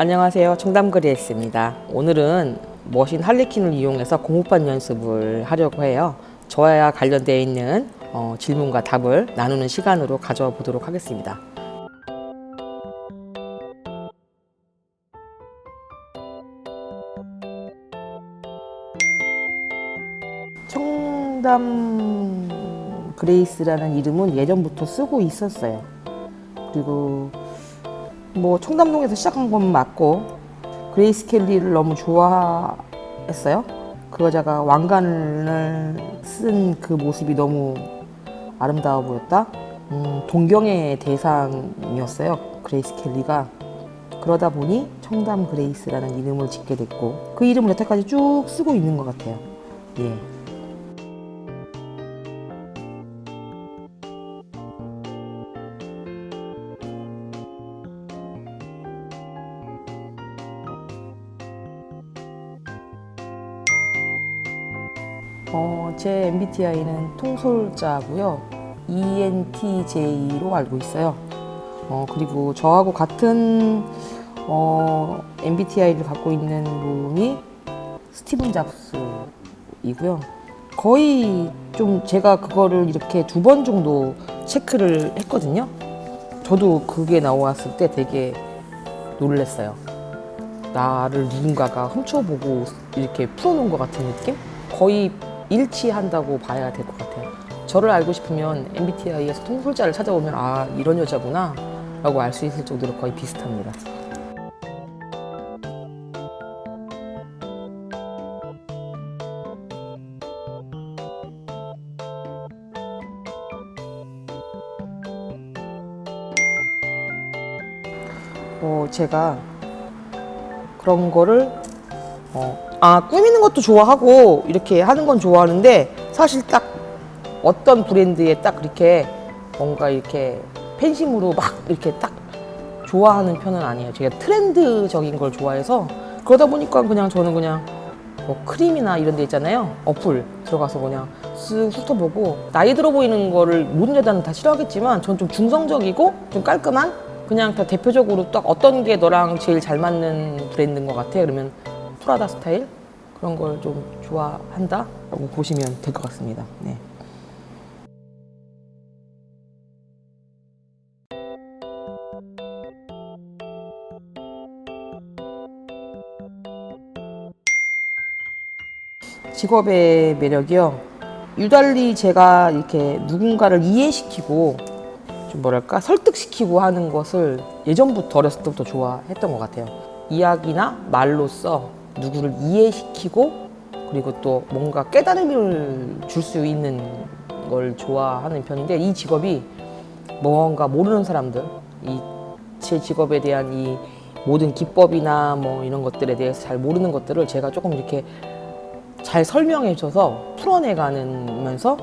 안녕하세요. 청담그레이스입니다. 오늘은 머신 할리퀸을 이용해서 공부반 연습을 하려고 해요. 저와 관련되어 있는 어, 질문과 답을 나누는 시간으로 가져보도록 하겠습니다. 청담 그레이스라는 이름은 예전부터 쓰고 있었어요. 그리고 뭐 청담동에서 시작한 건 맞고 그레이스 켈리를 너무 좋아했어요. 그 여자가 왕관을 쓴 그 모습이 너무 아름다워 보였다. 음, 동경의 대상이었어요. 그레이스 켈리가. 그러다 보니 청담 그레이스라는 이름을 짓게 됐고 그 이름을 여태까지 쭉 쓰고 있는 것 같아요. 예. 어, 제 MBTI는 통솔자고요. ENTJ로 알고 있어요. 어, 그리고 저하고 같은 어, MBTI를 갖고 있는 분이 스티븐 잡스이고요. 거의 좀 제가 그거를 이렇게 두 번 정도 체크를 했거든요. 저도 그게 나왔을 때 되게 놀랐어요. 나를 누군가가 훔쳐보고 이렇게 풀어놓은 것 같은 느낌? 거의 일치한다고 봐야 될 것 같아요. 저를 알고 싶으면 MBTI에서 통솔자를 찾아보면 아 이런 여자구나 라고 알 수 있을 정도로 거의 비슷합니다. 어, 제가 그런 거를 어, 아 꾸미는 것도 좋아하고 이렇게 하는 건 좋아하는데 사실 딱 어떤 브랜드에 딱 이렇게 뭔가 이렇게 팬심으로 막 이렇게 딱 좋아하는 편은 아니에요. 제가 트렌드적인 걸 좋아해서 그러다 보니까 그냥 저는 그냥 뭐 크림이나 이런 데 있잖아요. 어플 들어가서 그냥 쓱 훑어보고 나이 들어 보이는 거를 모든 여자는 다 싫어하겠지만 전 좀 중성적이고 좀 깔끔한 그냥 다 대표적으로 딱 어떤 게 너랑 제일 잘 맞는 브랜드인 것 같아. 그러면 프라다 스타일 그런 걸 좀 좋아한다라고 보시면 될 것 같습니다. 네. 직업의 매력이요. 유달리 제가 이렇게 누군가를 이해시키고 좀 뭐랄까 설득시키고 하는 것을 예전부터 어렸을 때부터 좋아했던 것 같아요. 이야기나 말로써 누구를 이해시키고 그리고 또 뭔가 깨달음을 줄 수 있는 걸 좋아하는 편인데 이 직업이 뭔가 모르는 사람들 이 제 직업에 대한 이 모든 기법이나 뭐 이런 것들에 대해서 잘 모르는 것들을 제가 조금 이렇게 잘 설명해 줘서 풀어내가면서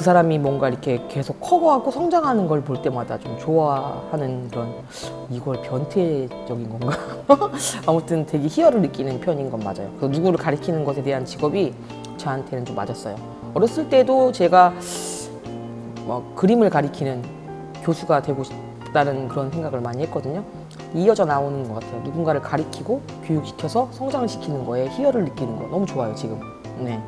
그 사람이 뭔가 이렇게 계속 커가고 성장하는 걸 볼 때마다 좀 좋아하는 그런 이걸 변태적인 건가? 아무튼 되게 희열을 느끼는 편인 건 맞아요. 그 누구를 가리키는 것에 대한 직업이 저한테는 좀 맞았어요. 어렸을 때도 제가 뭐 그림을 가리키는 교수가 되고 싶다는 그런 생각을 많이 했거든요. 이어져 나오는 것 같아요. 누군가를 가리키고 교육시켜서 성장을 시키는 거에 희열을 느끼는 거 너무 좋아요 지금. 네.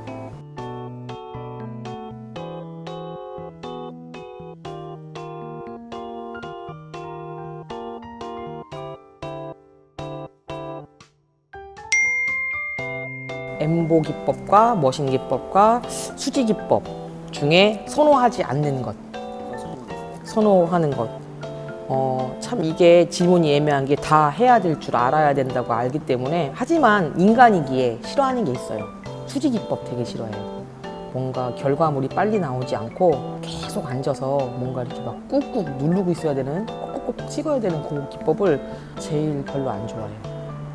엠보 기법과 머신 기법과 수지 기법 중에 선호하지 않는 것. 선호하는 것. 어, 참 이게 질문이 애매한 게 다 해야 될 줄 알아야 된다고 알기 때문에 하지만 인간이기에 싫어하는 게 있어요. 수지 기법 되게 싫어해요. 뭔가 결과물이 빨리 나오지 않고 계속 앉아서 뭔가 이렇게 막 꾹꾹 누르고 있어야 되는 꼭꼭꼭 찍어야 되는 그 기법을 제일 별로 안 좋아해요.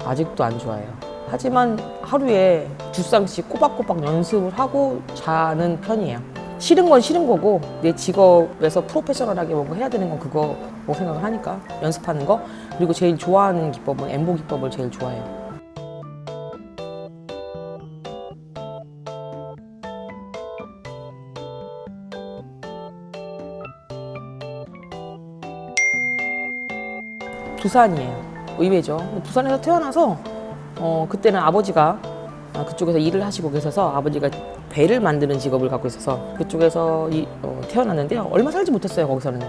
아직도 안 좋아해요. 하지만 하루에 두 쌍씩 꼬박꼬박 연습을 하고 자는 편이에요. 싫은 건 싫은 거고 내 직업에서 프로페셔널하게 뭔가 해야 되는 건 그거 뭐 생각을 하니까 연습하는 거 그리고 제일 좋아하는 기법은 엠보 기법을 제일 좋아해요. 부산이에요. 의외죠. 부산에서 태어나서 어, 그때는 아버지가 아, 그쪽에서 일을 하시고 계셔서 아버지가 배를 만드는 직업을 갖고 있어서 그쪽에서 이, 어, 태어났는데요. 얼마 살지 못했어요 거기서는요.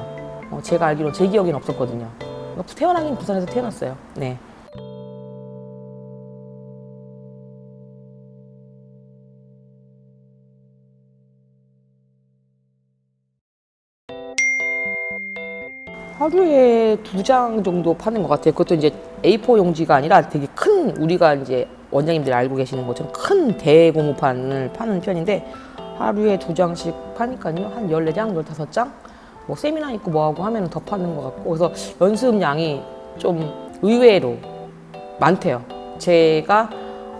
어, 제가 알기로 제 기억에는 없었거든요. 그러니까 태어나긴 부산에서 태어났어요. 네. 하루에 두 장 정도 파는 것 같아요. 그것도 이제 A4 용지가 아니라 되게 큰 우리가 이제 원장님들이 알고 계시는 것처럼 큰 대고무판을 파는 편인데 하루에 두 장씩 파니까요. 한 14장, 15장? 뭐 세미나 있고 뭐하고 하면 더 파는 것 같고 그래서 연습량이 좀 의외로 많대요. 제가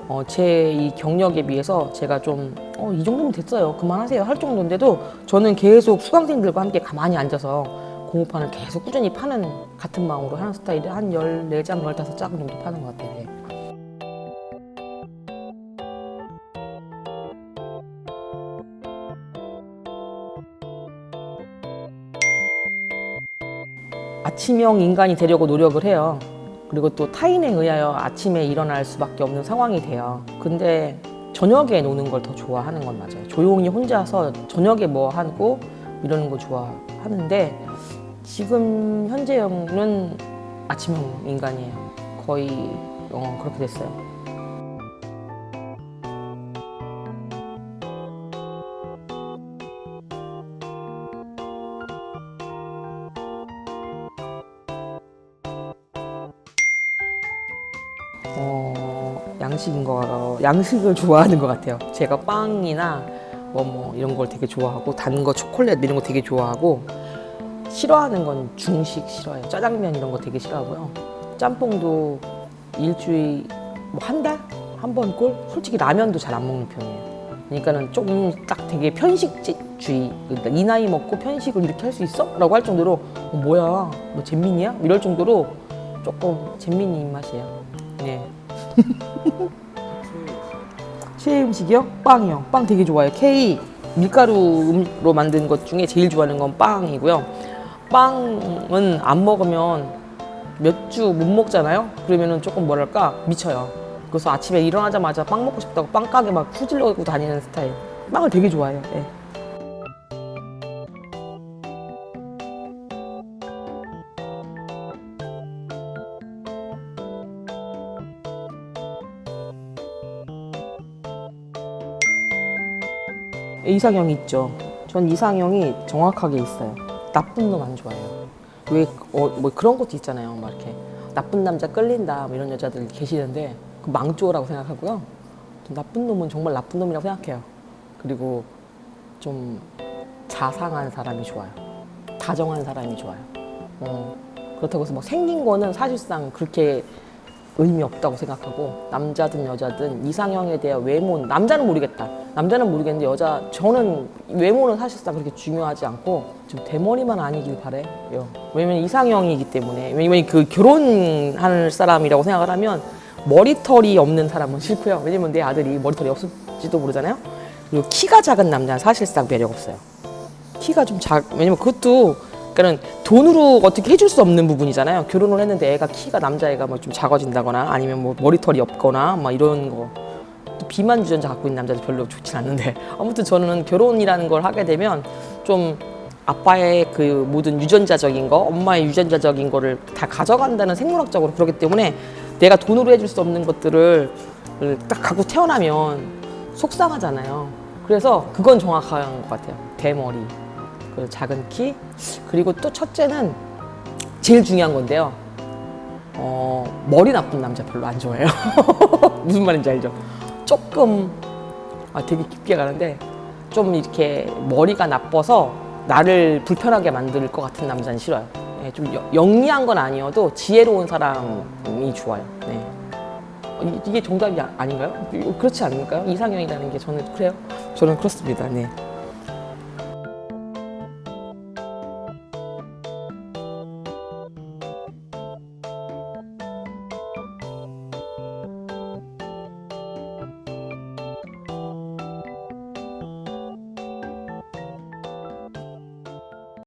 어, 제 이 경력에 비해서 제가 좀, 어, 이 정도면 됐어요. 그만하세요. 할 정도인데도 저는 계속 수강생들과 함께 가만히 앉아서 공부판을 계속 꾸준히 파는 같은 마음으로 하는 스타일이 한 14장, 15장 정도 파는 것 같아요. 네. 아침형 인간이 되려고 노력을 해요. 그리고 또 타인에 의하여 아침에 일어날 수밖에 없는 상황이 돼요. 근데 저녁에 노는 걸 더 좋아하는 건 맞아요. 조용히 혼자서 저녁에 뭐 하고 이러는 거 좋아하는데 지금 현재형은 아침형 인간이에요. 거의 어, 그렇게 됐어요. 어, 양식인 거 양식을 좋아하는 것 같아요. 제가 빵이나 뭐, 뭐 이런 걸 되게 좋아하고 단 거 초콜릿 이런 거 되게 좋아하고 싫어하는 건 중식 싫어해요. 짜장면 이런 거 되게 싫어하고요. 짬뽕도 일주일 뭐 한 달? 한 번 꼴? 솔직히 라면도 잘 안 먹는 편이에요. 그러니까는 좀딱 되게 편식주의. 그러니까 이 나이 먹고 편식을 이렇게 할 수 있어? 라고 할 정도로 어, 뭐야? 뭐 잼민이야? 이럴 정도로 조금 잼민이 입맛이에요. 네. 최애 음식이요? 빵이요. 빵 되게 좋아해요. K 밀가루로 만든 것 중에 제일 좋아하는 건 빵이고요. 빵은 안 먹으면 몇 주 못 먹잖아요. 그러면은 조금 뭐랄까 미쳐요. 그래서 아침에 일어나자마자 빵 먹고 싶다고 빵 가게 막 후질러고 다니는 스타일. 빵을 되게 좋아해요. 네. 이상형이 있죠. 전 이상형이 정확하게 있어요. 나쁜 놈 안 좋아해요. 왜, 어, 뭐 그런 것도 있잖아요. 막 이렇게 나쁜 남자 끌린다 뭐 이런 여자들 계시는데 그 망조라고 생각하고요. 좀 나쁜 놈은 정말 나쁜 놈이라고 생각해요. 그리고 좀 자상한 사람이 좋아요. 다정한 사람이 좋아요. 어, 그렇다고 해서 막 생긴 거는 사실상 그렇게 의미 없다고 생각하고 남자든 여자든 이상형에 대한 외모 남자는 모르겠다. 남자는 모르겠는데 여자 저는 외모는 사실상 그렇게 중요하지 않고 좀 대머리만 아니길 바래요. 왜냐면 이상형이기 때문에. 왜냐면 그 결혼할 사람이라고 생각을 하면 머리털이 없는 사람은 싫고요. 왜냐면 내 아들이 머리털이 없을지도 모르잖아요. 그리고 키가 작은 남자는 사실상 매력 없어요. 키가 좀 작, 왜냐면 그것도 그러니까는 돈으로 어떻게 해줄 수 없는 부분이잖아요. 결혼을 했는데 애가 키가 남자애가 뭐 좀 작아진다거나 아니면 뭐 머리털이 없거나 막 이런 거. 또 비만 유전자 갖고 있는 남자도 별로 좋진 않는데 아무튼 저는 결혼이라는 걸 하게 되면 좀 아빠의 그 모든 유전자적인 거, 엄마의 유전자적인 거를 다 가져간다는 생물학적으로 그렇기 때문에 내가 돈으로 해줄 수 없는 것들을 딱 갖고 태어나면 속상하잖아요. 그래서 그건 정확한 것 같아요. 대머리. 그 작은 키 그리고 또 첫째는 제일 중요한 건데요. 어, 머리 나쁜 남자 별로 안 좋아해요. 무슨 말인지 알죠? 조금 아, 되게 깊게 가는데 좀 이렇게 머리가 나빠서 나를 불편하게 만들 것 같은 남자는 싫어요. 예, 좀 여- 영리한 건 아니어도 지혜로운 사람이 좋아요. 네. 어, 이- 이게 정답이 아- 아닌가요? 그렇지 않을까요? 이상형이라는 게 저는 그래요. 저는 그렇습니다. 네.